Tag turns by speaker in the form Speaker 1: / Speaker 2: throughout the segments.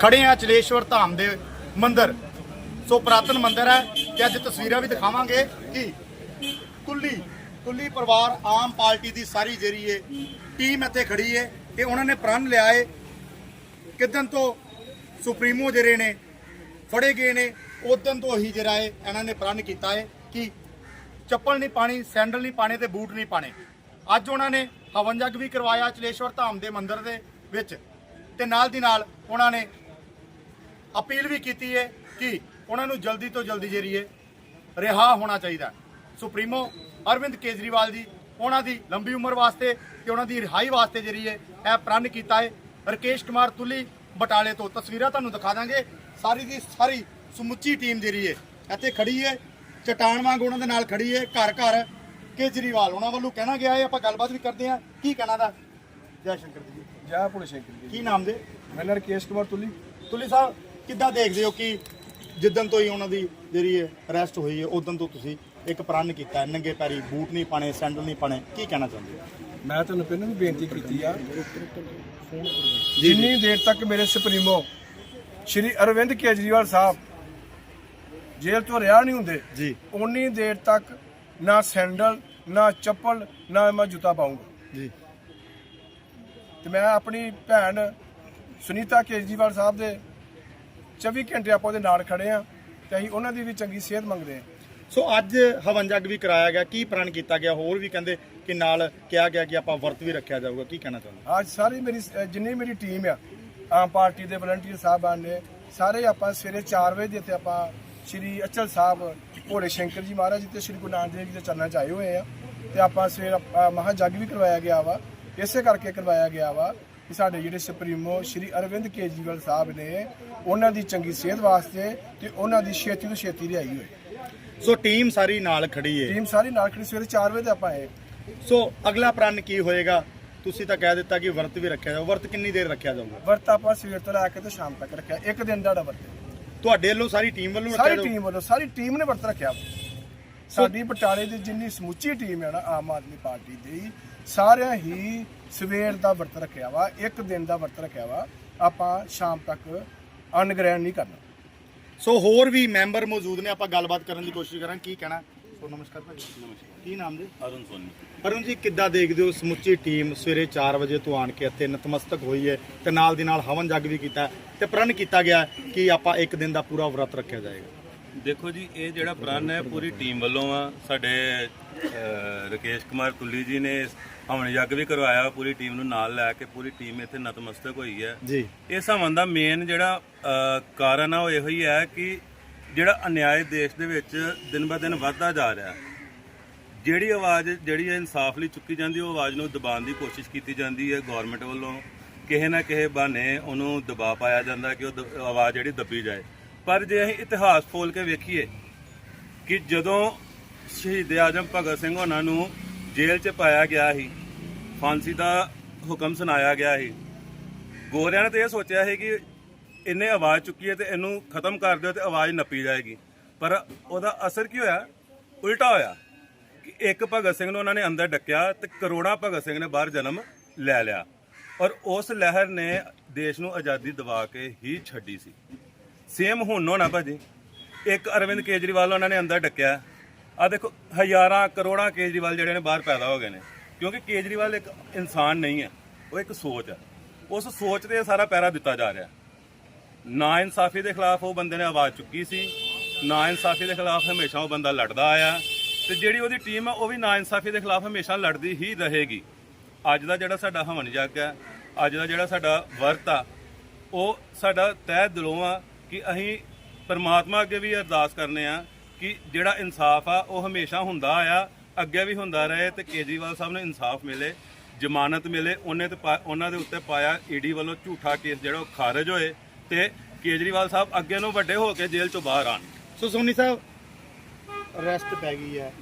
Speaker 1: ਖੜੇ ਆ ਚਲੇਸ਼ਵਰ ਧਾਮ ਦੇ ਮੰਦਿਰ। ਸੋ ਪ੍ਰਾਤਨ ਮੰਦਿਰ ਹੈ ਤੇ ਅੱਜ ਤਸਵੀਰਾਂ ਵੀ ਦਿਖਾਵਾਂਗੇ ਕਿ ਕੁੱਲੀ ਕੁੱਲੀ ਪਰਿਵਾਰ ਆਮ ਪਾਰਟੀ ਦੀ ਸਾਰੀ ਜਿਹੜੀ ਏ ਟੀਮ ਇੱਥੇ ਖੜੀ ਏ ਤੇ ਉਹਨਾਂ ਨੇ ਪ੍ਰਣ ਲਿਆ ਏ ਕਿਦਨ ਤੋਂ ਸੁਪਰੀਮੋ ਜਿਹੜੇ ਨੇ ਫੜੇ ਗਏ ਨੇ ਉਦੋਂ ਤੋਂ ਹੀ ਜਿਹੜਾ ਏ ਇਹਨਾਂ ਨੇ ਪ੍ਰਣ ਕੀਤਾ ਏ ਕਿ ਚੱਪਲ ਨਹੀਂ ਪਾਣੀ, ਸੈਂਡਲ ਨਹੀਂ ਪਾਣੇ ਤੇ ਬੂਟ ਨਹੀਂ ਪਾਣੇ। ਅੱਜ ਉਹਨਾਂ ਨੇ ਹਵਨ ਜਗ ਵੀ ਕਰਵਾਇਆ ਚਲੇਸ਼ਵਰ ਧਾਮ ਦੇ ਮੰਦਿਰ ਦੇ ਵਿੱਚ। ਤੇ ਨਾਲ ਦੀ ਨਾਲ ਉਹਨਾਂ ਨੇ ਅਪੀਲ ਵੀ ਕੀਤੀ ਹੈ ਕਿ ਉਹਨਾਂ ਨੂੰ ਜਲਦੀ ਤੋਂ ਜਲਦੀ ਜਿਹੜੀ ਹੈ ਰਿਹਾ ਹੋਣਾ ਚਾਹੀਦਾ ਸੁਪਰੀਮੋ ਅਰਵਿੰਦ ਕੇਜਰੀਵਾਲ ਜੀ, ਉਹਨਾਂ ਦੀ ਲੰਬੀ ਉਮਰ ਵਾਸਤੇ ਤੇ ਉਹਨਾਂ ਦੀ ਰਿਹਾਈ ਵਾਸਤੇ ਜਿਹੜੀ ਹੈ ਇਹ ਪ੍ਰਣ ਕੀਤਾ ਹੈ। ਰਕੇਸ਼ ਕੁਮਾਰ ਤੁਲੀ ਬਟਾਲੇ ਤੋਂ ਤਸਵੀਰਾਂ ਤੁਹਾਨੂੰ ਦਿਖਾ ਦਾਂਗੇ। ਸਾਰੀ ਦੀ ਸਾਰੀ ਸਮੁੱਚੀ ਟੀਮ ਜਿਹੜੀ ਹੈ ਇੱਥੇ ਖੜੀ ਹੈ। ਚਟਾਨ ਵਾਂਗ ਉਹਨਾਂ ਦੇ ਨਾਲ ਖੜੀ ਹੈ। ਘਰ ਘਰ ਕੇਜਰੀਵਾਲ, ਉਹਨਾਂ ਵੱਲੋਂ ਕਹਿਣਾ ਗਿਆ ਹੈ, ਆਪਾਂ ਗੱਲਬਾਤ ਵੀ ਕਰਦੇ ਹਾਂ। ਕੀ ਕਹਿਣਾ ਦਾ? ਜੈ ਸ਼ੰਕਰ ਜੀ।
Speaker 2: ਜੈ ਭੋਲੇ ਸ਼ੰਕਰ ਜੀ
Speaker 1: ਕੀ ਨਾਮ ਦੇ?
Speaker 2: ਮੈਂ ਨਾ ਰਕੇਸ਼ ਕੁਮਾਰ ਤੁਲੀ।
Speaker 1: ਤੁਲੀ ਸਾਹਿਬ ਕਿੱਦਾਂ ਦੇਖਦੇ ਹੋ ਕਿ ਜਿੱਦਣ ਤੋਂ ਹੀ ਉਹਨਾਂ ਦੀ ਜਿਹੜੀ ਹੈ ਅਰੈਸਟ ਹੋਈ ਹੈ ਉਦੋਂ ਤੋਂ ਤੁਸੀਂ ਇੱਕ ਪ੍ਰਣ ਕੀਤਾ ਹੈ, ਨੰਗੇ ਪੈਰੀ ਬੂਟ ਨਹੀਂ ਪਾਣੇ ਸੈਂਡਲ ਨਹੀਂ ਪਾਣੇ ਕੀ ਕਹਿਣਾ ਚਾਹੁੰਦੇ ਹੋ?
Speaker 2: ਮੈਂ ਤੁਹਾਨੂੰ ਪਹਿਲਾਂ ਵੀ ਬੇਨਤੀ ਕੀਤੀ ਆ। ਜਿੰਨੀ ਦੇਰ ਤੱਕ ਮੇਰੇ ਸੁਪਰੀਮੋ ਸ਼੍ਰੀ ਅਰਵਿੰਦ ਕੇਜਰੀਵਾਲ ਸਾਹਿਬ ਜੇਲ੍ਹ ਤੋਂ ਰਿਹਾ ਨਹੀਂ ਹੁੰਦੇ
Speaker 1: ਜੀ।
Speaker 2: ਉਨੀ ਦੇਰ ਤੱਕ ਨਾ ਸੈਂਡਲ ਨਾ ਚੱਪਲ ਨਾ ਮੈਂ ਜੁੱਤਾ ਪਾਉਂਗਾ
Speaker 1: ਜੀ।
Speaker 2: ਤੇ ਮੈਂ ਆਪਣੀ ਭੈਣ ਸੁਨੀਤਾ ਕੇਜਰੀਵਾਲ ਸਾਹਿਬ ਦੇ 24 ਘੰਟੇ ਆਪਾਂ ਉਹਦੇ ਨਾਲ ਖੜੇ ਆ ਤੇ ਅਸੀਂ ਉਹਨਾਂ ਦੀ ਵੀ ਚੰਗੀ ਸਿਹਤ ਮੰਗਦੇ ਆ।
Speaker 1: ਸੋ ਅੱਜ ਹਵਨ ਜਗ ਵੀ ਕਰਾਇਆ ਗਿਆ ਕੀ ਪ੍ਰਣ ਕੀਤਾ ਗਿਆ? ਹੋਰ ਵੀ ਕਹਿੰਦੇ ਕਿ ਨਾਲ ਕਿਹਾ ਗਿਆ ਕਿ ਆਪਾਂ ਵਰਤ ਵੀ ਰੱਖਿਆ ਜਾਊਗਾ। ਕੀ ਕਹਿਣਾ ਚਾਹੁੰਦੇ?
Speaker 2: ਅੱਜ ਸਾਰੀ ਮੇਰੀ ਜਿੰਨੀ ਮੇਰੀ ਟੀਮ ਆ ਆਮ ਪਾਰਟੀ ਦੇ ਵਲੰਟੀਅਰ ਸਾਹਿਬਾਨ ਨੇ ਸਾਰੇ ਆਪਾਂ ਸਵੇਰੇ 4 ਵਜੇ ਦੇ ਇੱਥੇ ਆਪਾਂ ਸ਼੍ਰੀ ਅਚਲ ਸਾਹਿਬ ਭੋਲੇ ਸ਼ੰਕਰ ਜੀ ਮਹਾਰਾਜ ਜੀ ਤੇ ਸ਼੍ਰੀ ਗੁਰੂ ਨਾਨਕ ਦੇਵ ਜੀ ਦੇ ਚਰਨਾਂ 'ਚ ਆਏ ਹੋਏ ਆ ਤੇ ਆਪਾਂ ਸਵੇਰ ਅਹ ਮਹਾਂ ਜੱਗ ਵੀ ਕਰਵਾਇਆ ਗਿਆ ਵਾ। ਇਸੇ ਕਰਕੇ ਕਰਵਾਇਆ ਗਿਆ ਵਾ ਕਿ ਸਾਡੇ ਜਿਹੜੇ ਸੁਪਰੀਮੋ ਸ਼੍ਰੀ ਅਰਵਿੰਦ ਕੇਜਰੀਵਾਲ ਸਾਹਿਬ ਨੇ ਉਹਨਾਂ ਦੀ ਚੰਗੀ ਸਿਹਤ ਵਾਸਤੇ ਤੇ ਉਹਨਾਂ ਦੀ ਛੇਤੀ ਤੋਂ ਛੇਤੀ ਰਿਹਾਈ ਹੋਏ।
Speaker 1: ਸੋ ਟੀਮ ਸਾਰੀ ਨਾਲ ਖੜੀ ਹੈ
Speaker 2: ਟੀਮ ਸਾਰੀ ਨਾਲ ਖੜੀ ਸਵੇਰੇ 4 ਵਜੇ ਤੇ ਆਪਾਂ ਆਏ।
Speaker 1: ਸੋ ਅਗਲਾ ਪ੍ਰਣ ਕੀ ਹੋਏਗਾ? ਤੁਸੀਂ ਤਾਂ ਕਹਿ ਦਿੱਤਾ ਕਿ ਵਰਤ ਵੀ ਰੱਖਿਆ ਜਾਊ। ਵਰਤ ਕਿੰਨੀ ਦੇਰ ਰੱਖਿਆ ਜਾਊਗਾ?
Speaker 2: ਵਰਤ ਆਪਾਂ ਸਵੇਰ ਤੋਂ ਲੈ ਕੇ ਤੇ ਸ਼ਾਮ ਤੱਕ ਰੱਖਿਆ। ਇੱਕ ਦਿਨ ਦਾ ਵਰਤ।
Speaker 1: ਤੁਹਾਡੇ ਵੱਲੋਂ ਸਾਰੀ ਟੀਮ ਵੱਲੋਂ ਰੱਖਿਆ
Speaker 2: ਸਾਰੀ ਟੀਮ ਵੱਲੋਂ ਸਾਰੀ ਟੀਮ ਨੇ ਵਰਤ ਰੱਖਿਆ। ਸਾਡੀ ਬਟਾਲੇ ਦੀ ਜਿੰਨੀ ਸਮੁੱਚੀ ਟੀਮ ਹੈ ਨਾ ਆਮ ਆਦਮੀ ਪਾਰਟੀ ਦੀ ਸਾਰਿਆਂ ਹੀ ਸਵੇਰ ਦਾ ਵਰਤ ਰੱਖਿਆ ਵਾ ਇੱਕ ਦਿਨ ਦਾ ਵਰਤ ਰੱਖਿਆ ਵਾ ਆਪਾਂ ਸ਼ਾਮ ਤੱਕ ਅੰਨ ਗ੍ਰਹਿਣ ਨਹੀਂ ਕਰਨਾ।
Speaker 1: ਸੋ ਹੋਰ ਵੀ ਮੈਂਬਰ ਮੌਜੂਦ ਨੇ ਆਪਾਂ ਗੱਲਬਾਤ ਕਰਨ ਦੀ ਕੋਸ਼ਿਸ਼ ਕਰਾਂਗੇ। ਕੀ ਕਹਿਣਾ? ਸੋ ਨਮਸਕਾਰ ਭਾਜੀ ਨਮਸਕਾਰ ਕੀ ਨਾਮ ਜੀ?
Speaker 3: ਅਰੁਣ ਸੋਨੀ।
Speaker 1: ਅਰੁਣ ਜੀ ਕਿੱਦਾਂ ਦੇਖਦੇ ਹੋ ਸਮੁੱਚੀ ਟੀਮ ਸਵੇਰੇ 4 ਵਜੇ ਤੋਂ ਆਣ ਕੇ ਇੱਥੇ ਨਤਮਸਤਕ ਹੋਈ ਹੈ ਤੇ ਨਾਲ ਦੀ ਨਾਲ ਹਵਨ ਜਗ ਵੀ ਕੀਤਾ ਤੇ ਪ੍ਰਣ ਕੀਤਾ ਗਿਆ ਕਿ ਆਪਾਂ ਇੱਕ ਦਿਨ ਦਾ ਪੂਰਾ ਵਰਤ ਰੱਖਿਆ ਜਾਏਗਾ?
Speaker 3: ਦੇਖੋ ਜੀ ਇਹ ਜਿਹੜਾ ਪ੍ਰਣ ਹੈ ਪੂਰੀ ਟੀਮ ਵੱਲੋਂ ਆ। ਸਾਡੇ ਰਕੇਸ਼ ਕੁਮਾਰ ਤੁੱਲੀ ਜੀ ਨੇ ਹਵਨ ਯੱਗ ਵੀ ਕਰਵਾਇਆ ਪੂਰੀ ਟੀਮ ਨੂੰ ਨਾਲ ਲੈ ਕੇ ਪੂਰੀ ਟੀਮ ਇੱਥੇ ਨਤਮਸਤਕ ਹੋਈ ਹੈ।
Speaker 1: ਜੀ।
Speaker 3: ਇਸ ਹਵਨ ਦਾ ਮੇਨ ਜਿਹੜਾ ਕਾਰਨ ਆ ਉਹ ਇਹੋ ਹੀ ਹੈ ਕਿ ਜਿਹੜਾ ਅਨਿਆਏ ਦੇਸ਼ ਦੇ ਵਿੱਚ ਦਿਨ ਬ ਦਿਨ ਵੱਧਦਾ ਜਾ ਰਿਹਾ ਜਿਹੜੀ ਆਵਾਜ਼ ਜਿਹੜੀ ਇਨਸਾਫ ਲਈ ਚੁੱਕੀ ਜਾਂਦੀ ਉਹ ਆਵਾਜ਼ ਨੂੰ ਦਬਾਉਣ ਦੀ ਕੋਸ਼ਿਸ਼ ਕੀਤੀ ਜਾਂਦੀ ਹੈ ਗਵਰਨਮੈਂਟ ਵੱਲੋਂ। ਕਿਸੇ ਨਾ ਕਿਸੇ ਬਹਾਨੇ ਉਹਨੂੰ ਦਬਾ ਪਾਇਆ ਜਾਂਦਾ ਕਿ ਉਹ ਆਵਾਜ਼ ਜਿਹੜੀ ਦੱਬੀ ਜਾਏ। ਪਰ ਜੇ ਅਸੀਂ ਇਤਿਹਾਸ ਫੋਲ ਕੇ ਵੇਖੀਏ ਕਿ ਜਦੋਂ ਸ਼ਹੀਦ ਆਜਮ ਭਗਤ ਸਿੰਘ ਉਹਨਾਂ ਨੂੰ ਜੇਲ੍ਹ 'ਚ ਪਾਇਆ ਗਿਆ ਸੀ, ਫਾਂਸੀ ਦਾ ਹੁਕਮ ਸੁਣਾਇਆ ਗਿਆ ਸੀ, ਗੋਰਿਆਂ ਨੇ ਤਾਂ ਇਹ ਸੋਚਿਆ ਸੀ ਕਿ ਇਹਨੇ ਆਵਾਜ਼ ਚੁੱਕੀ ਹੈ ਤੇ ਇਹਨੂੰ ਖਤਮ ਕਰ ਦਿਓ ਤੇ ਆਵਾਜ਼ ਨੱਪੀ ਜਾਏਗੀ। ਪਰ ਉਹਦਾ ਅਸਰ ਕੀ ਹੋਇਆ? ਉਲਟਾ ਹੋਇਆ ਕਿ ਇੱਕ ਭਗਤ ਸਿੰਘ ਨੂੰ ਉਹਨਾਂ ਨੇ ਅੰਦਰ ਡੱਕਿਆ ਤੇ ਕਰੋੜਾਂ ਭਗਤ ਸਿੰਘ ਨੇ ਬਾਹਰ ਜਨਮ ਲੈ ਲਿਆ ਔਰ ਉਸ ਲਹਿਰ ਨੇ ਦੇਸ਼ ਨੂੰ ਆਜ਼ਾਦੀ ਦਿਵਾ ਕੇ ਹੀ ਛੱਡੀ ਸੀ। ਸੇਮ ਹੁਣ ਹੋਣਾ ਭਾਜੀ। ਇੱਕ ਅਰਵਿੰਦ ਕੇਜਰੀਵਾਲ ਉਹਨਾਂ ਨੇ ਅੰਦਰ ਡੱਕਿਆ। ਆ ਦੇਖੋ, ਹਜ਼ਾਰਾਂ ਕਰੋੜਾਂ ਕੇਜਰੀਵਾਲ ਜਿਹੜੇ ਨੇ ਬਾਹਰ ਪੈਦਾ ਹੋ ਗਏ ਨੇ। ਕਿਉਂਕਿ ਕੇਜਰੀਵਾਲ ਇੱਕ ਇਨਸਾਨ ਨਹੀਂ ਹੈ, ਉਹ ਇੱਕ ਸੋਚ ਹੈ। ਉਸ ਸੋਚ ਤੇ ਸਾਰਾ ਪੈਰਾ ਦਿੱਤਾ ਜਾ ਰਿਹਾ। ਨਾ ਇਨਸਾਫੀ ਦੇ ਖਿਲਾਫ ਉਹ ਬੰਦੇ ਨੇ ਆਵਾਜ਼ ਚੁੱਕੀ ਸੀ, ਨਾ ਇਨਸਾਫੀ ਦੇ ਖਿਲਾਫ ਹਮੇਸ਼ਾ ਉਹ ਬੰਦਾ ਲੜਦਾ ਆਇਆ। ਤੇ ਜਿਹੜੀ ਉਹਦੀ ਟੀਮ ਆ, ਉਹ ਵੀ ਨਾ ਇਨਸਾਫੀ ਦੇ ਖਿਲਾਫ ਹਮੇਸ਼ਾ ਲੜਦੀ ਹੀ ਰਹੇਗੀ। ਅੱਜ ਦਾ ਜਿਹੜਾ ਸਾਡਾ ਹਵਨ ਜੱਗ ਹੈ ਅੱਜ ਦਾ ਜਿਹੜਾ ਸਾਡਾ ਵਰਤ ਆ, ਉਹ ਸਾਡਾ ਤਹਿ ਦਿਲੋਂ ਆ ਕਿ ਅਸੀਂ ਪਰਮਾਤਮਾ ਅੱਗੇ ਵੀ ਅਰਦਾਸ ਕਰਨੇ ਆ ਕਿ ਜਿਹੜਾ ਇਨਸਾਫ ਆ ਉਹ ਹਮੇਸ਼ਾ ਹੁੰਦਾ ਆ ਅੱਗੇ ਵੀ ਹੁੰਦਾ ਰਹੇ ਤੇ ਕੇਜਰੀਵਾਲ ਸਾਹਿਬ ਨੂੰ ਇਨਸਾਫ ਮਿਲੇ ਜ਼ਮਾਨਤ ਮਿਲੇ ਉਹਨੇ ਤੇ ਉਹਨਾਂ ਦੇ ਉੱਤੇ ਪਾਇਆ ਈਡੀ ਵੱਲੋਂ ਝੂਠਾ ਕੇਸ ਜਿਹੜਾ ਉਹ ਖਾਰਜ ਹੋਏ ਤੇ ਕੇਜਰੀਵਾਲ ਸਾਹਿਬ ਅੱਗੇ ਨੂੰ ਵੱਡੇ ਹੋ ਕੇ ਜੇਲ੍ਹ ਚੋਂ ਬਾਹਰ ਆਣ
Speaker 1: ਸੋ ਸੋਨੀ ਸਾਹਿਬ ਅਰੈਸਟ ਪੈ ਗਈ ਹੈ।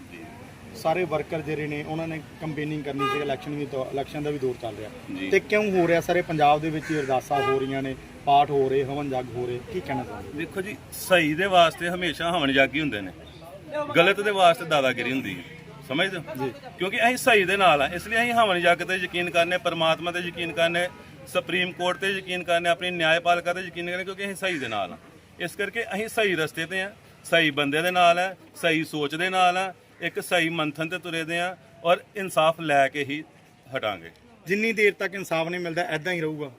Speaker 1: ਸਾਰੇ ਵਰਕਰ ਜਿਹੜੇ ਨੇ ਉਹਨਾਂ ਨੇ ਕੰਪੇਨਿੰਗ ਕਰਨੀ ਸੀ ਇਲੈਕਸ਼ਨ ਵੀ ਤੋਂ ਇਲੈਕਸ਼ਨ ਦਾ ਵੀ ਦੌਰ ਚੱਲ ਰਿਹਾ। ਤੇ ਕਿਉਂ ਹੋ ਰਿਹਾ? ਸਾਰੇ ਪੰਜਾਬ ਦੇ ਵਿੱਚ ਅਰਦਾਸਾਂ ਹੋ ਰਹੀਆਂ ਨੇ। ਪਾਠ ਹੋ ਰਹੇ ਹਵਨ ਜਗ ਹੋ ਰਹੇ ਕੀ ਕਹਿਣਾ ਚਾਹੁੰਦੇ?
Speaker 3: ਦੇਖੋ ਜੀ ਸਹੀ ਦੇ ਵਾਸਤੇ ਹਮੇਸ਼ਾ ਹਵਨ ਜਾਗੀ ਹੁੰਦੇ ਨੇ। ਗਲਤ ਦੇ ਵਾਸਤੇ ਦਾਦਾਗਿਰੀ ਹੁੰਦੀ ਹੈ। ਸਮਝਦੇ ਹੋ? ਕਿਉਂਕਿ ਅਸੀਂ ਸਹੀ ਦੇ ਨਾਲ ਆ ਇਸ ਲਈ ਅਸੀਂ ਹਵਨ ਜੱਗ ਤੇ ਯਕੀਨ ਕਰਨੇ ਪਰਮਾਤਮਾ ਤੇ ਯਕੀਨ ਕਰਨੇ ਸੁਪਰੀਮ ਕੋਰਟ ਤੇ ਯਕੀਨ ਕਰਨੇ ਆਪਣੀ ਨਿਆਂਪਾਲਿਕਾ ਤੇ ਯਕੀਨ ਕਰਨੇ ਕਿਉਂਕਿ ਅਸੀਂ ਸਹੀ ਦੇ ਨਾਲ ਆ। ਇਸ ਕਰਕੇ ਅਸੀਂ ਸਹੀ ਰਸਤੇ ਤੇ ਆ ਸਹੀ ਬੰਦੇ ਦੇ ਨਾਲ ਆ ਸਹੀ ਸੋਚ ਦੇ ਨਾਲ ਆ ਇੱਕ ਸਹੀ ਮੰਥਨ ਤੇ ਤੁਰੇ ਦੇ ਆ ਔਰ ਇਨਸਾਫ ਲੈ ਕੇ ਹੀ ਹਟਾਂਗੇ।
Speaker 1: ਜਿੰਨੀ ਦੇਰ ਤੱਕ ਇਨਸਾਫ ਨਹੀਂ ਮਿਲਦਾ ਐਦਾਂ ਹੀ ਰਹੂਗਾ।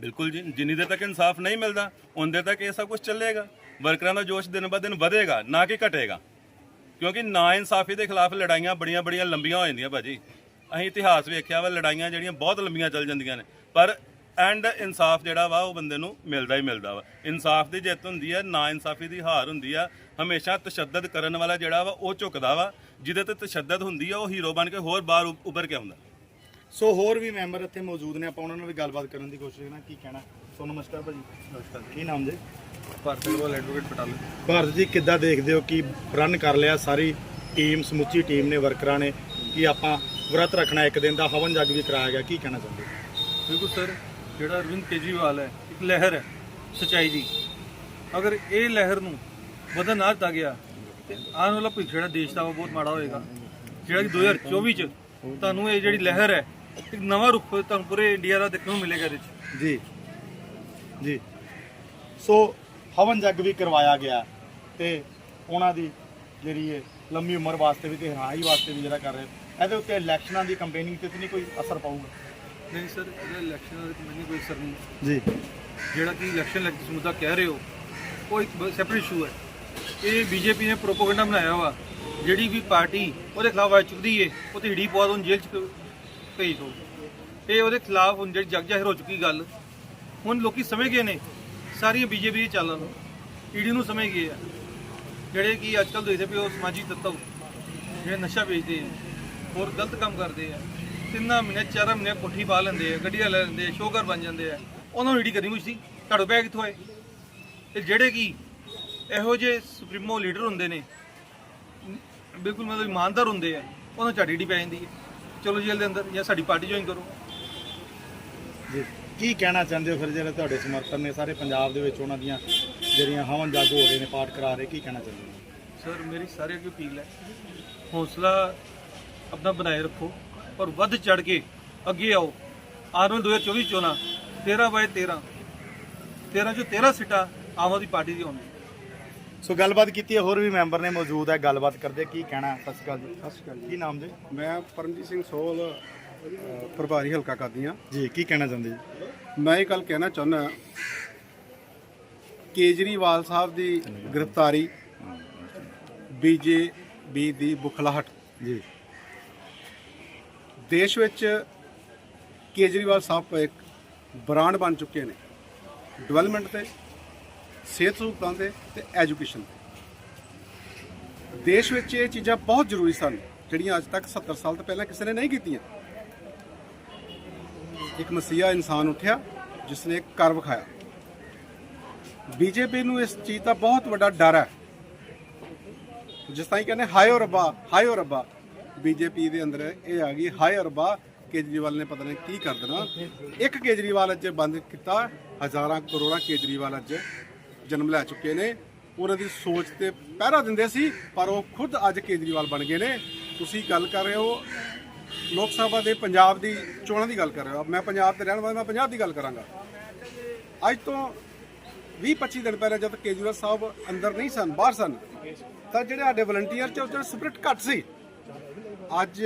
Speaker 3: ਬਿਲਕੁਲ ਜੀ, ਜਿੰਨੀ ਦੇਰ ਤੱਕ ਇਨਸਾਫ ਨਹੀਂ ਮਿਲਦਾ ਉਨੀ ਦੇਰ ਤੱਕ ਇਹ ਸਭ ਕੁਝ ਚੱਲੇਗਾ। ਵਰਕਰਾਂ ਦਾ ਜੋਸ਼ ਦਿਨ ਬ ਦਿਨ ਵਧੇਗਾ, ਨਾ ਕਿ ਘਟੇਗਾ। ਕਿਉਂਕਿ ਨਾ ਇਨਸਾਫੀ ਦੇ ਖਿਲਾਫ ਲੜਾਈਆਂ ਬੜੀਆਂ ਬੜੀਆਂ ਲੰਬੀਆਂ ਹੋ ਜਾਂਦੀਆਂ ਭਾਜੀ। ਅਸੀਂ ਇਤਿਹਾਸ ਵੇਖਿਆ ਵਾ, ਲੜਾਈਆਂ ਜਿਹੜੀਆਂ ਬਹੁਤ ਲੰਬੀਆਂ ਚੱਲ ਜਾਂਦੀਆਂ ਨੇ। ਪਰ ਐਂਡ ਇਨਸਾਫ ਜਿਹੜਾ ਵਾ, ਉਹ ਬੰਦੇ ਨੂੰ ਮਿਲਦਾ ਹੀ ਮਿਲਦਾ ਵਾ। ਇਨਸਾਫ ਦੀ ਜਿੱਤ ਹੁੰਦੀ ਆ, ਨਾ ਇਨਸਾਫੀ ਦੀ ਹਾਰ ਹੁੰਦੀ ਆ। ਹਮੇਸ਼ਾ ਤਸ਼ੱਦਦ ਕਰਨ ਵਾਲਾ ਜਿਹੜਾ ਵਾ, ਉਹ ਝੁਕਦਾ ਵਾ। ਜਿਹਦੇ ਤੇ ਤਸ਼ੱਦਦ ਹੁੰਦੀ ਆ, ਉਹ ਹੀਰੋ ਬਣ ਕੇ ਹੋਰ ਬਾਹਰ ਉ- ਉੱਭਰ ਕੇ ਆਉਂਦਾ।
Speaker 1: ਸੋ ਹੋਰ ਵੀ ਮੈਂਬਰ ਇੱਥੇ ਮੌਜੂਦ ਨੇ ਆਪਾਂ ਉਹਨਾਂ ਨਾਲ ਵੀ ਗੱਲਬਾਤ ਕਰਨ ਦੀ ਕੋਸ਼ਿਸ਼ ਕਰਨਾ ਕੀ ਕਹਿਣਾ? ਸੋ ਨਮਸਕਾਰ ਭਾਜੀ। ਨਮਸਕਾਰ ਕੀ ਨਾਮ ਜੀ?
Speaker 4: ਭਾਰਤ ਐਡਵੋਕੇਟ ਪਟਾਲੇ
Speaker 1: ਭਾਰਤ ਜੀ ਕਿੱਦਾਂ ਦੇਖਦੇ ਹੋ ਕਿ ਰਨ ਕਰ ਲਿਆ ਸਾਰੀ ਟੀਮ ਸਮੁੱਚੀ ਟੀਮ ਨੇ ਵਰਕਰਾਂ ਨੇ ਕਿ ਆਪਾਂ ਵਰਤ ਰੱਖਣਾ ਇੱਕ ਦਿਨ ਦਾ ਹਵਨ ਜੱਗ ਵੀ ਕਰਾਇਆ ਗਿਆ ਕੀ ਕਹਿਣਾ ਚਾਹੁੰਦੇ?
Speaker 4: ਬਿਲਕੁਲ ਸਰ ਜਿਹੜਾ ਅਰਵਿੰਦ ਕੇਜਰੀਵਾਲ ਹੈ ਇੱਕ ਲਹਿਰ ਹੈ ਸਚਾਈ ਦੀ ਅਗਰ ਇਹ ਲਹਿਰ ਨੂੰ ਵਧਣ ਨਾ ਦਿੱਤਾ ਗਿਆ ਤੇ ਆਉਣ ਵਾਲਾ ਭਵਿੱਖ ਜਿਹੜਾ ਦੇਸ਼ ਦਾ ਉਹ ਬਹੁਤ ਮਾੜਾ ਹੋਏਗਾ। ਜਿਹੜਾ ਕਿ 2024 ਚ ਤੁਹਾਨੂੰ ਇਹ ਜਿਹੜੀ ਲਹਿਰ ਹੈ ਇੱਕ ਨਵਾਂ ਰੁਖ ਤੁਹਾਨੂੰ ਪੂਰੇ ਇੰਡੀਆ ਦਾ ਦੇਖਣ ਨੂੰ ਮਿਲੇਗਾ ਇਹਦੇ ਚ।
Speaker 1: ਜੀ। ਜੀ। ਸੋ ਹਵਨ ਜੱਗ ਵੀ ਕਰਵਾਇਆ ਗਿਆ ਤੇ ਉਹਨਾਂ ਦੀ ਜਿਹੜੀ ਹੈ ਲੰਮੀ ਉਮਰ ਵਾਸਤੇ ਵੀ ਤੇ ਹਰਾਈ ਵਾਸਤੇ ਵੀ ਜਿਹੜਾ ਕਰ ਰਹੇ। ਇਹਦੇ ਉੱਤੇ ਇਲੈਕਸ਼ਨਾਂ ਦੀ ਕੰਪੇਨਿੰਗ ਤੇ ਤਾਂ ਨਹੀਂ ਕੋਈ ਅਸਰ ਪਾਊਗਾ?
Speaker 4: ਨਹੀਂ ਸਰ ਇਹਦਾ ਇਲੈਕਸ਼ਨ ਦਾ ਮੈਨੂੰ ਕੋਈ ਅਸਰ ਨਹੀਂ।
Speaker 1: ਜੀ।
Speaker 4: ਜਿਹੜਾ ਕਿ ਇਲੈਕਸ਼ਨ ਲੱਗ ਤੁਸੀਂ ਮੁੱਦਾ ਕਹਿ ਰਹੇ ਹੋ ਉਹ ਇੱਕ ਸੈਪਰੇਟ ਇਸ਼ੂ ਹੈ। ਇਹ ਬੀਜੇਪੀ ਨੇ ਪ੍ਰੋਪਗੈਂਡਾ ਬਣਾਇਆ ਵਾ। ਜਿਹੜੀ ਵੀ ਪਾਰਟੀ ਉਹਦੇ ਖਿਲਾਫ ਆ ਚੁੱਕਦੀ ਏ ਉਹ ਤੇ ਹਿੜੀ ਪਵਾ ਦੋ ਜੇਲ੍ਹ ਚ ਭੇਜ ਇਹ ਉਹਦੇ ਖਿਲਾਫ ਹੁਣ ਜਿਹੜੀ ਜਗ ਜ਼ਾਹਿਰ ਹੋ ਚੁੱਕੀ ਗੱਲ, ਹੁਣ ਲੋਕੀ ਸਮਝ ਗਏ ਨੇ, ਸਾਰੀਆਂ ਬੀਜੇਪੀ ਦੀ ਚਾਲਾਂ ਨੂੰ। ਈਡੀ ਨੂੰ ਸਮਝ ਗਏ ਆ। ਜਿਹੜੇ ਕਿ ਅੱਜ ਕੱਲ੍ਹ ਦੇਖਦੇ ਵੀ ਉਹ ਸਮਾਜਿਕ ਤੱਤਵ ਜਿਹੜੇ ਨਸ਼ਾ ਵੇਚਦੇ ਆ, ਹੋਰ ਗਲਤ ਕੰਮ ਕਰਦੇ ਆ, ਤਿੰਨਾਂ ਮਹੀਨੇ, ਚਾਰਾਂ ਮਹੀਨੇ ਕੋਠੀ ਪਾ ਲੈਂਦੇ ਆ, ਗੱਡੀਆਂ ਲੈ ਲੈਂਦੇ ਆ ਸ਼ੋਗਰ ਬਣ ਜਾਂਦੇ ਆ। ਉਹਨਾਂ ਨੂੰ ਈਡੀ ਕਰਨੀ ਮੁਸ਼ਤੀ ਤੁਹਾਡੇ ਪੈ ਕਿੱਥੋਂ ਆਏ? ਤੇ ਜਿਹੜੇ ਕਿ ਇਹੋ ਜਿਹੇ ਸੁਪਰੀਮੋ ਲੀਡਰ ਹੁੰਦੇ ਨੇ, ਬਿਲਕੁਲ ਮਤਲਬ ਇਮਾਨਦਾਰ ਹੁੰਦੇ ਆ, ਉਹਨਾਂ ਨੂੰ ਝਾੜੀ ਡੀ ਪੈ ਜਾਂਦੀ ਹੈ। ਚਲੋ ਜੇਲ੍ਹ ਦੇ ਅੰਦਰ ਜਾਂ ਸਾਡੀ ਪਾਰਟੀ ਜੁਆਇਨ ਕਰੋ।
Speaker 1: ਜੀ। ਕੀ ਕਹਿਣਾ ਚਾਹੁੰਦੇ ਹੋ ਫਿਰ ਜਿਹੜੇ ਤੁਹਾਡੇ ਸਮਰਥਨ ਨੇ? ਸਾਰੇ ਪੰਜਾਬ ਦੇ ਵਿੱਚ ਉਹਨਾਂ ਦੀਆਂ ਜਿਹੜੀਆਂ ਹਵਨ ਜੱਗ ਹੋ ਰਹੇ ਨੇ ਪਾਠ ਕਰਾ ਰਹੇ ਕੀ ਕਹਿਣਾ ਚਾਹੁੰਦੇ ਹੋ?
Speaker 4: ਸਰ ਮੇਰੀ ਸਾਰੇ ਅੱਗੇ ਅਪੀਲ ਹੈ ਹੌਸਲਾ ਆਪਣਾ ਬਣਾਏ ਰੱਖੋ ਔਰ ਵੱਧ ਚੜ ਕੇ ਅੱਗੇ ਆਓ। ਆਉਣ ਵਾਲੇ 2024 ਚੋਣਾਂ 13 ਬਾਏ 13 13 ਚੋਂ 13 ਸੀਟਾਂ ਆਮ ਆਦਮੀ ਪਾਰਟੀ ਦੀ ਹੋਣਗੀਆਂ।
Speaker 1: ਸੋ ਗੱਲਬਾਤ ਕੀਤੀ ਹੈ ਹੋਰ ਵੀ ਮੈਂਬਰ ਨੇ ਮੌਜੂਦ ਹੈ ਗੱਲਬਾਤ ਕਰਦੇ ਕੀ ਕਹਿਣਾ ਸਤਿ ਸ਼੍ਰੀ ਅਕਾਲ ਜੀ।
Speaker 5: ਸਤਿ ਸ਼੍ਰੀ ਅਕਾਲ ਜੀ।
Speaker 1: ਕੀ ਨਾਮ ਜੀ?
Speaker 5: ਮੈਂ ਪਰਮਜੀਤ ਸਿੰਘ ਸੋਲ ਅ, ਪ੍ਰਭਾਰੀ ਹਲਕਾ ਕਾਦੀਆਂ
Speaker 1: ਜੀ ਕੀ ਕਹਿਣਾ ਚਾਹੁੰਦੇ ਜੀ?
Speaker 5: ਮੈਂ ਇਹ ਗੱਲ ਕਹਿਣਾ ਚਾਹੁੰਦਾ ਕੇਜਰੀਵਾਲ ਸਾਹਿਬ ਦੀ ਗ੍ਰਿਫਤਾਰੀ ਬੀਜੇਪੀ ਦੀ ਬੁਖਲਾਹਟ।
Speaker 1: ਜੀ।
Speaker 5: ਦੇਸ਼ ਵਿੱਚ ਕੇਜਰੀਵਾਲ ਸਾਹਿਬ ਇੱਕ ਬ੍ਰਾਂਡ ਬਣ ਚੁੱਕੇ ਨੇ ਡਿਵੈਲਪਮੈਂਟ ਤੇ। ਸਿਹਤ ਸਹੂਲਤਾਂ ਦੇ ਤੇ ਐਜੂਕੇਸ਼ਨ ਤੇ ਦੇਸ਼ ਵਿੱਚ ਇਹ ਚੀਜ਼ਾਂ ਬਹੁਤ ਜ਼ਰੂਰੀ ਸਨ, ਜਿਹੜੀਆਂ ਅੱਜ ਤੱਕ 70 ਸਾਲ ਤੋਂ ਪਹਿਲਾਂ ਕਿਸੇ ਨੇ ਨਹੀਂ ਕੀਤੀਆਂ। ਇੱਕ ਮਸੀਹਾ ਇਨਸਾਨ ਉੱਠਿਆ ਜਿਸ ਨੇ ਕਰ ਵਿਖਾਇਆ। ਬੀਜੇਪੀ ਨੂੰ ਇਸ ਚੀਜ਼ ਦਾ ਬਹੁਤ ਵੱਡਾ ਡਰ ਹੈ। ਜਿਸ ਤਰ੍ਹਾਂ ਹੀ ਕਹਿੰਦੇ, ਹਾਏ ਓ ਰੱਬਾ, ਹਾਏ ਓ ਰੱਬਾ। ਬੀਜੇਪੀ ਦੇ ਅੰਦਰ ਇਹ ਆ ਗਈ, ਹਾਏ ਓ ਰੱਬਾ, ਕੇਜਰੀਵਾਲ ਨੇ ਪਤਾ ਨਹੀਂ ਕੀ ਕਰ ਦੇਣਾ। ਇੱਕ ਕੇਜਰੀਵਾਲ ਅੱਜ ਬੰਦ ਕੀਤਾ, ਹਜ਼ਾਰਾਂ ਕਰੋੜਾਂ ਕੇਜਰੀਵਾਲ ਅੱਜ ਜਨਮ ਲੈ ਚੁੱਕੇ ਨੇ। ਉਹਨਾਂ ਦੀ ਸੋਚ ਤੇ ਪਹਿਰਾ ਦਿੰਦੇ ਸੀ, ਪਰ ਉਹ ਖੁਦ ਅੱਜ ਕੇਜਰੀਵਾਲ ਬਣ ਗਏ ਨੇ। ਤੁਸੀਂ ਗੱਲ ਕਰ ਰਹੇ ਹੋ, ਲੋਕ ਸਭਾ ਦੇ ਪੰਜਾਬ ਦੀ ਚੋਣਾਂ ਦੀ ਗੱਲ ਕਰ ਰਹੇ ਹੋ। ਮੈਂ ਪੰਜਾਬ 'ਤੇ ਰਹਿਣ ਵਾਲਾ, ਮੈਂ ਪੰਜਾਬ ਦੀ ਗੱਲ ਕਰਾਂਗਾ। ਅੱਜ ਤੋਂ 20-25 ਦਿਨ ਪਹਿਲਾਂ ਜਦ ਕੇਜਰੀਵਾਲ ਸਾਹਿਬ ਅੰਦਰ ਨਹੀਂ ਸਨ, ਬਾਹਰ ਸਨ, ਤਾਂ ਜਿਹੜੇ ਸਾਡੇ ਵਲੰਟੀਅਰ ਚ ਉਸ ਉਹਦੇ ਸਪਿਰਿਟ ਘੱਟ ਸੀ। ਅੱਜ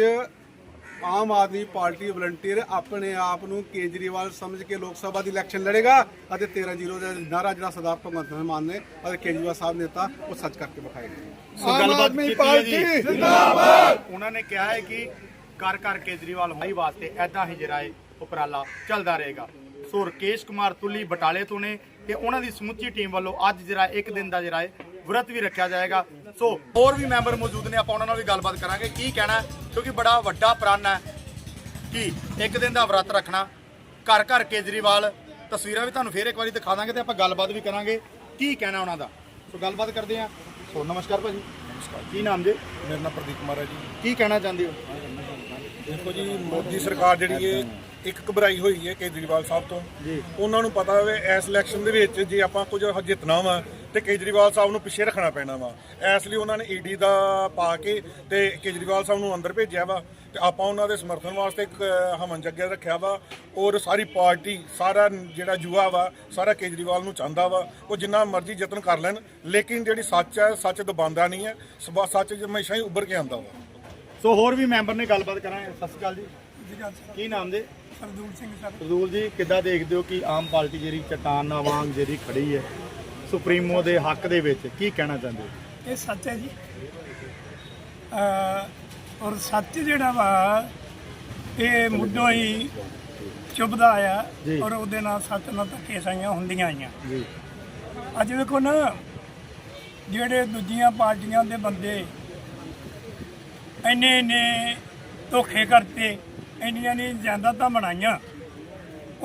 Speaker 5: ਆਮ ਆਦਮੀ ਪਾਰਟੀ ਵਲੰਟੀਅਰ ਆਪਣੇ ਆਪ ਨੂੰ ਕੇਜਰੀਵਾਲ ਸਮਝ ਕੇ ਲੋਕ ਸਭਾ ਦੀ ਇਲੈਕਸ਼ਨ ਲੜੇਗਾ ਅਤੇ 13-0 ਦਾ ਨਾਰਾ ਜਿਹੜਾ ਸਰਦਾਰ ਭਗਵੰਤ ਮਾਨ ਨੇ ਅਤੇ ਕੇਜਰੀਵਾਲ ਸਾਹਿਬ ਨੇ ਦਿੱਤਾ ਉਹ ਸੱਚ ਕਰਕੇ ਵਿਖਾਏਗਾ
Speaker 1: ਕੀਤੀ ਹੈ ਜੀ। ਜਿੰਦਾਬਾਦ! ਉਹਨਾਂ ਨੇ ਕਿਹਾ ਹੈ ਕਿ ਕਰ ਕਰ ਕੇਜਰੀਵਾਲ ਹਾਈ ਵਾਸਤੇ ਐਦਾਂ ਹੀ ਜਿਹੜਾ ਹੈ ਉਪਰਾਲਾ ਚੱਲਦਾ ਰਹੇਗਾ। ਸੋ ਰਕੇਸ਼ ਕੁਮਾਰ ਤੁੱਲੀ ਬਟਾਲੇ ਤੋਂ ਨੇ ਤੇ ਉਹਨਾਂ ਦੀ ਸਮੁੱਚੀ ਟੀਮ ਵੱਲੋਂ ਅੱਜ ਜਿਹੜਾ ਇੱਕ ਦਿਨ ਦਾ ਜਿਹੜਾ ਵਰਤ ਵੀ ਰੱਖਿਆ ਜਾਏਗਾ। ਸੋ ਹੋਰ ਵੀ ਮੈਂਬਰ ਮੌਜੂਦ ਨੇ ਆਪਾਂ ਉਹਨਾਂ ਨਾਲ ਵੀ ਗੱਲਬਾਤ ਕਰਾਂਗੇ ਕੀ ਕਹਿਣਾ ਕਿਉਂਕਿ ਬੜਾ ਵੱਡਾ ਪ੍ਰਣ ਹੈ ਕਿ ਇੱਕ ਦਿਨ ਦਾ ਵਰਤ ਰੱਖਣਾ ਘਰ ਘਰ ਕੇਜਰੀਵਾਲ ਤਸਵੀਰਾਂ ਵੀ ਤੁਹਾਨੂੰ ਫੇਰ ਇੱਕ ਵਾਰੀ ਦਿਖਾ ਦਾਂਗੇ ਤੇ ਆਪਾਂ ਗੱਲਬਾਤ ਵੀ ਕਰਾਂਗੇ ਕੀ ਕਹਿਣਾ ਉਹਨਾਂ ਦਾ। ਸੋ ਗੱਲਬਾਤ ਕਰਦੇ ਹਾਂ। ਸੋ ਨਮਸਕਾਰ ਭਾਜੀ। ਨਮਸਕਾਰ ਕੀ ਨਾਮ ਜੀ?
Speaker 2: ਮੇਰਾ ਨਾਮ ਪ੍ਰਦੀਪ ਕੁਮਾਰ ਹੈ ਜੀ।
Speaker 1: ਕੀ ਕਹਿਣਾ ਚਾਹੁੰਦੇ ਹੋ?
Speaker 2: ਦੇਖੋ ਜੀ ਮੋਦੀ ਸਰਕਾਰ ਜਿਹੜੀ ਹੈ ਇੱਕ ਘਬਰਾਈ ਹੋਈ ਹੈ ਕੇਜਰੀਵਾਲ ਸਾਹਿਬ ਤੋਂ। ਉਹਨਾਂ ਨੂੰ ਪਤਾ ਹੋਵੇ ਇਸ ਇਲੈਕਸ਼ਨ ਦੇ ਵਿੱਚ ਜੇ ਆਪਾਂ ਕੁਝ ਜਿੱਤਣਾ ਵਾ
Speaker 6: ਤੇ ਕੇਜਰੀਵਾਲ ਸਾਹਿਬ ਨੂੰ ਪਿੱਛੇ ਰੱਖਣਾ ਪੈਣਾ ਵਾ। ਇਸ ਲਈ ਉਹਨਾਂ ਨੇ ਈਡੀ ਦਾ ਪਾ ਕੇ ਤੇ ਕੇਜਰੀਵਾਲ ਸਾਹਿਬ ਨੂੰ ਅੰਦਰ ਭੇਜਿਆ ਵਾ ਤੇ ਆਪਾਂ ਉਹਨਾਂ ਦੇ ਸਮਰਥਨ ਵਾਸਤੇ ਇੱਕ ਅ, ਹਵਨ ਜੱਗਿਆ ਰੱਖਿਆ ਵਾ। ਔਰ ਸਾਰੀ ਪਾਰਟੀ ਸਾਰਾ ਜਿਹੜਾ ਜੂਆ ਵਾ ਸਾਰਾ ਕੇਜਰੀਵਾਲ ਨੂੰ ਚਾਹੁੰਦਾ ਵਾ। ਉਹ ਜਿੰਨਾ ਮਰਜ਼ੀ ਯਤਨ ਕਰ ਲੈਣ ਲੇਕਿਨ ਜਿਹੜੀ ਸੱਚ ਹੈ ਸੱਚ ਦਬਾਉਂਦਾ ਨਹੀਂ ਹੈ। ਸੱਚ ਹਮੇਸ਼ਾ ਹੀ ਉੱਭਰ ਕੇ ਆਉਂਦਾ ਵਾ।
Speaker 1: ਸੋ ਹੋਰ ਵੀ ਮੈਂਬਰ ਨੇ ਗੱਲਬਾਤ ਕਰਾਂਗੇ। ਸਤਿ ਸ਼੍ਰੀ ਅਕਾਲ ਜੀ। ਕੀ ਨਾਮ ਦੇ
Speaker 2: ਸਰਦੂਲ ਸਿੰਘ ਸਰ।
Speaker 1: ਸਰਦੂਲ ਜੀ ਕਿੱਦਾਂ ਦੇਖਦੇ ਹੋ ਕਿ ਆਮ ਪਾਰਟੀ ਜਿਹੜੀ ਚਟਾਨ ਵਾਂਗ ਜਿਹੜੀ ਖੜੀ ਹੈ ਸੁਪਰੀਮੋ ਦੇ ਹੱਕ ਦੇ ਵਿੱਚ ਕੀ ਕਹਿਣਾ ਚਾਹੁੰਦੇ ਹੋ?
Speaker 7: ਇਹ ਸੱਚ ਹੈ ਜੀ। ਅ ਔਰ ਸੱਚ ਜਿਹੜਾ ਵਾ ਇਹ ਮੁੱਢੋਂ ਹੀ ਚੁੱਭਦਾ ਆਇਆ। ਔਰ ਉਹਦੇ ਨਾਲ ਸੱਚ ਨਾਲ ਧੱਕੇ ਸਾਈਆਂ ਹੁੰਦੀਆਂ ਆਈਆਂ।
Speaker 1: ਜੀ।
Speaker 7: ਅੱਜ ਵੇਖੋ ਨਾ ਜਿਹੜੇ ਦੂਜੀਆਂ ਪਾਰਟੀਆਂ ਦੇ ਬੰਦੇ ਇੰਨੇ ਇੰਨੇ ਧੋਖੇ ਕਰਤੇ ਇੰਨੀਆਂ ਨੇ ਜਾਇਦਾਦਾਂ ਬਣਾਈਆਂ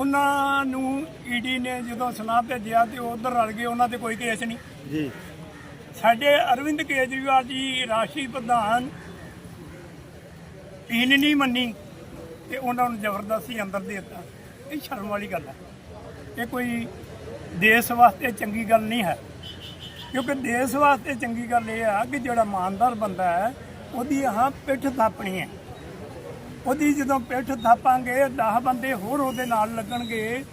Speaker 7: ਉਹਨਾਂ ਨੂੰ ਈਡੀ ਨੇ ਜਦੋਂ ਸਲਾਹ ਭੇਜਿਆ ਤੇ ਉਧਰ ਰਲ ਗਏ ਉਹਨਾਂ ਤੇ ਕੋਈ ਕੇਸ ਨਹੀਂ।
Speaker 1: ਜੀ।
Speaker 7: ਸਾਡੇ ਅਰਵਿੰਦ ਕੇਜਰੀਵਾਲ ਜੀ ਰਾਸ਼ਟਰੀ ਪ੍ਰਧਾਨ ਇਹਨੇ ਨਹੀਂ ਮੰਨੀ ਤੇ ਉਹਨਾਂ ਨੂੰ ਜ਼ਬਰਦਸਤੀ ਅੰਦਰ ਦੇ ਦਿੱਤਾ। ਇਹ ਸ਼ਰਮ ਵਾਲੀ ਗੱਲ ਹੈ। ਇਹ ਕੋਈ ਦੇਸ਼ ਵਾਸਤੇ ਚੰਗੀ ਗੱਲ ਨਹੀਂ ਹੈ। ਕਿਉਂਕਿ ਦੇਸ਼ ਵਾਸਤੇ ਚੰਗੀ ਗੱਲ ਇਹ ਆ ਕਿ ਜਿਹੜਾ ਇਮਾਨਦਾਰ ਬੰਦਾ ਹੈ ਉਹਦੀ ਆਹ ਪਿੱਠ ਥਾਪਣੀ ਹੈ। ਉਹਦੀ ਜਦੋਂ ਪਿੱਠ ਥਾਪਾਂਗੇ 10 ਬੰਦੇ ਹੋਰ ਉਹਦੇ ਨਾਲ ਲੱਗਣਗੇ,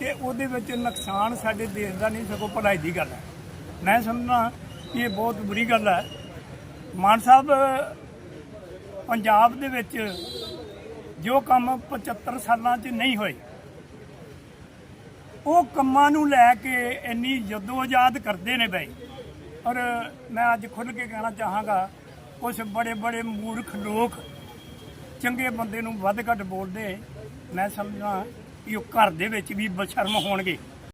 Speaker 7: ਤੇ ਉਹਦੇ ਵਿੱਚ ਨੁਕਸਾਨ ਸਾਡੇ ਦੇਸ਼ ਦਾ ਨਹੀਂ, ਸਗੋਂ ਭਲਾਈ ਦੀ ਗੱਲ ਹੈ। ਮੈਂ ਸਮਝਦਾ ਕਿ ਇਹ ਬਹੁਤ ਬੁਰੀ ਗੱਲ ਹੈ। ਮਾਨ ਸਾਹਿਬ, ਪੰਜਾਬ ਦੇ ਵਿੱਚ ਜੋ ਕੰਮ 75 ਸਾਲਾਂ 'ਚ ਨਹੀਂ ਹੋਏ, ਉਹ ਕੰਮਾਂ ਨੂੰ ਲੈ ਕੇ ਇੰਨੀ ਜਦੋਜਾਦ ਕਰਦੇ ਨੇ ਬਈ। ਔਰ ਮੈਂ ਅੱਜ ਖੁੱਲ੍ਹ ਕੇ ਕਹਿਣਾ ਚਾਹਾਂਗਾ ਕੁਝ ਬੜੇ ਬੜੇ ਮੂਰਖ ਲੋਕ ਚੰਗੇ ਬੰਦੇ ਨੂੰ ਵੱਧ ਘੱਟ ਬੋਲਦੇ, ਮੈਂ ਸਮਝਦਾ ਕਿ ਉਹ ਘਰ ਦੇ ਵਿੱਚ ਵੀ ਬਸ਼ਰਮ ਹੋਣਗੇ।